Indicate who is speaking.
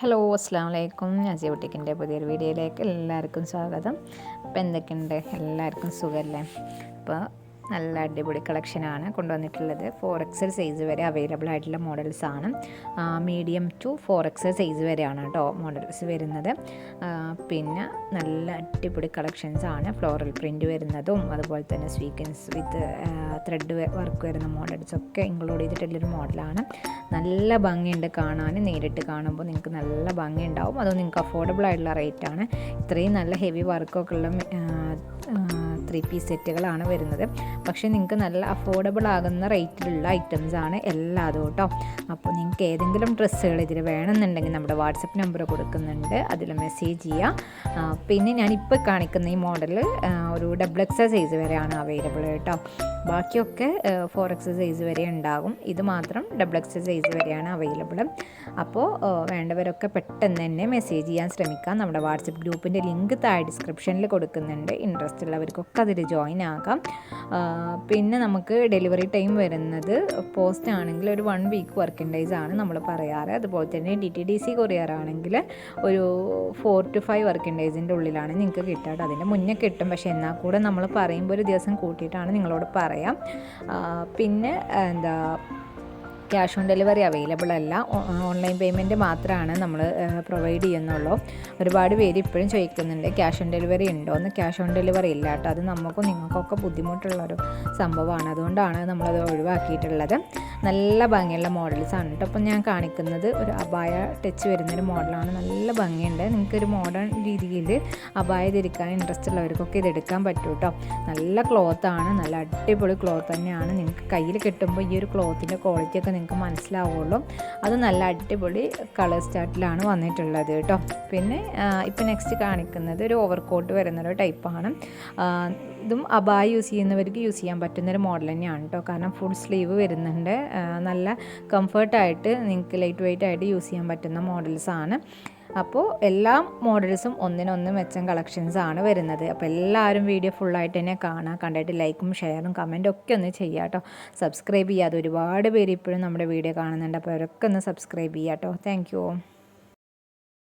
Speaker 1: Hello അസ്സാം വലൈക്കും നസിയ ബുട്ടിക്കിന്റെ പുതിയൊരു വീഡിയോയിലേക്ക് എല്ലാവർക്കും സ്വാഗതം. അപ്പോൾ എന്തൊക്കെയുണ്ട്? എല്ലാവർക്കും സുഖമല്ലേ? അപ്പോൾ നല്ല അടിപൊളി കളക്ഷനാണ് കൊണ്ടുവന്നിട്ടുള്ളത്. ഫോർ എക്സൽ സൈസ് വരെ അവൈലബിൾ ആയിട്ടുള്ള മോഡൽസ് ആണ്. Medium to four XL size വരെയാണ് കേട്ടോ മോഡൽസ് വരുന്നത്. പിന്നെ നല്ല അടിപൊളി കളക്ഷൻസ് ആണ് ഫ്ലോറൽ പ്രിന്റ് വരുന്നതും അതുപോലെ തന്നെ സ്വീക്കൻസ് വിത്ത് ത്രെഡ് വർക്ക് വരുന്ന മോഡൽസ് ഒക്കെ ഇൻക്ലൂഡ് ചെയ്തിട്ടുള്ളൊരു മോഡലാണ് നല്ല ഭംഗിയുണ്ട് കാണാൻ. നേരിട്ട് കാണുമ്പോൾ നിങ്ങൾക്ക് നല്ല ഭംഗി ഉണ്ടാവും അതും നിങ്ങൾക്ക് അഫോർഡബിൾ ആയിട്ടുള്ള റേറ്റാണ് ഇത്രയും നല്ല ഹെവി വർക്കൊക്കെ ഉള്ള ത്രീ പീസ് സെറ്റുകളാണ് വരുന്നത്. പക്ഷേ നിങ്ങൾക്ക് നല്ല അഫോർഡബിൾ ആകുന്ന റേറ്റിലുള്ള ഐറ്റംസ് ആണ് എല്ലാതും കേട്ടോ. അപ്പോൾ നിങ്ങൾക്ക് ഏതെങ്കിലും ഡ്രസ്സുകൾ ഇതിൽ വേണമെന്നുണ്ടെങ്കിൽ നമ്മുടെ വാട്സപ്പ് നമ്പർ കൊടുക്കുന്നുണ്ട്. അതിൽ മെസ്സേജ് ചെയ്യുക പിന്നെ ഞാനിപ്പോൾ കാണിക്കുന്ന ഈ മോഡൽ ഒരു ഡബിൾ എക്സ് സൈസ് വരെയാണ് അവൈലബിൾ കേട്ടോ. ബാക്കിയൊക്കെ ഫോർ എക്സ് സൈസ് വരെ ഉണ്ടാകും. ഇത് മാത്രം ഡബിൾ എക്സ് സൈസ് വരെയാണ് അവൈലബിൾ അപ്പോൾ വേണ്ടവരൊക്കെ പെട്ടെന്ന് തന്നെ മെസ്സേജ് ചെയ്യാൻ ശ്രമിക്കാം. നമ്മുടെ വാട്സപ്പ് ഗ്രൂപ്പിന്റെ ലിങ്ക് താഴെ ഡിസ്ക്രിപ്ഷനിൽ കൊടുക്കുന്നുണ്ട്. ഇൻട്രസ്റ്റ് ഉള്ളവർക്കൊക്കെ അതിൽ ജോയിൻ ആകാം. പിന്നെ നമുക്ക് ഡെലിവറി ടൈം വരുന്നത് പോസ്റ്റ് ആണെങ്കിൽ ഒരു വൺ വീക്ക് വർക്കിംഗ് ഡേയ്സ് ആണ് നമ്മൾ പറയാറ്. അതുപോലെ തന്നെ D T D C courier ആണെങ്കിൽ ഒരു ഫോർ ടു ഫൈവ് വർക്കിംഗ് ഡേയ്സിന്റെ ഉള്ളിലാണ് നിങ്ങൾക്ക് കിട്ടുക കേട്ടോ അതിന്റെ മുന്നേ കിട്ടും. പക്ഷേ എന്നാൽ കൂടെ നമ്മൾ പറയുമ്പോൾ ഒരു ദിവസം കൂട്ടിയിട്ടാണ് നിങ്ങളോട് പറയാം. പിന്നെ എന്താ ക്യാഷ് ഓൺ ഡെലിവറി അവൈലബിൾ അല്ല. ഓൺലൈൻ പേയ്മെന്റ് മാത്രമാണ് നമ്മൾ പ്രൊവൈഡ് ചെയ്യുന്നുള്ളൂ. ഒരുപാട് പേര് ഇപ്പോഴും ചോദിക്കുന്നുണ്ട് ക്യാഷ് ഓൺ ഡെലിവറി ഉണ്ടോ എന്ന് ക്യാഷ് ഓൺ ഡെലിവറി ഇല്ല കേട്ടോ. അത് നമുക്കും നിങ്ങൾക്കൊക്കെ ബുദ്ധിമുട്ടുള്ളൊരു സംഭവമാണ്. അതുകൊണ്ടാണ് നമ്മളത് ഒഴിവാക്കിയിട്ടുള്ളത്. നല്ല ഭംഗിയുള്ള മോഡൽസ് ആണ് കേട്ടോ അപ്പം ഞാൻ കാണിക്കുന്നത് ഒരു അപായ ടച്ച് വരുന്നൊരു മോഡലാണ് നല്ല ഭംഗിയുണ്ട്. നിങ്ങൾക്കൊരു മോഡേൺ രീതിയിൽ അപായ ധരിക്കാൻ ഇൻട്രസ്റ്റ് ഉള്ളവർക്കൊക്കെ ഇത് എടുക്കാൻ പറ്റും കേട്ടോ നല്ല ക്ലോത്താണ് നല്ല അടിപൊളി ക്ലോത്ത് തന്നെയാണ്. നിങ്ങൾക്ക് കയ്യിൽ കിട്ടുമ്പോൾ ഈ ഒരു ക്ലോത്തിന്റെ ക്വാളിറ്റി ഒക്കെ നിങ്ങൾക്ക് മനസ്സിലാവുള്ളൂ. അത് നല്ല അടിപൊളി കളർ സ്റ്റാർട്ടിലാണ് വന്നിട്ടുള്ളത് കേട്ടോ. പിന്നെ ഇപ്പം നെക്സ്റ്റ് കാണിക്കുന്നത് ഒരു ഓവർ കോട്ട് വരുന്നൊരു ടൈപ്പാണ് ഇതും അബായ യൂസ് ചെയ്യുന്നവർക്ക് യൂസ് ചെയ്യാൻ പറ്റുന്നൊരു മോഡൽ തന്നെയാണ് കേട്ടോ. കാരണം ഫുൾ സ്ലീവ് വരുന്നുണ്ട്. നല്ല കംഫർട്ടായിട്ട് നിങ്ങൾക്ക് ലൈറ്റ് വെയിറ്റ് ആയിട്ട് യൂസ് ചെയ്യാൻ പറ്റുന്ന മോഡൽസാണ് അപ്പോൾ എല്ലാ മോഡൽസും ഒന്നിനൊന്ന് മെച്ചം കളക്ഷൻസ് ആണ് വരുന്നത്. അപ്പോൾ എല്ലാവരും വീഡിയോ ഫുള്ളായിട്ട് തന്നെ കാണാം. കണ്ടിട്ട് ലൈക്കും ഷെയറും കമന്റും ഒക്കെ ഒന്ന് ചെയ്യുക കേട്ടോ സബ്സ്ക്രൈബ് ചെയ്യാതെ ഒരുപാട് പേര് ഇപ്പോഴും നമ്മുടെ വീഡിയോ കാണുന്നുണ്ട്. അപ്പോൾ അവരൊക്കെ ഒന്ന് സബ്സ്ക്രൈബ് ചെയ്യുക കേട്ടോ താങ്ക്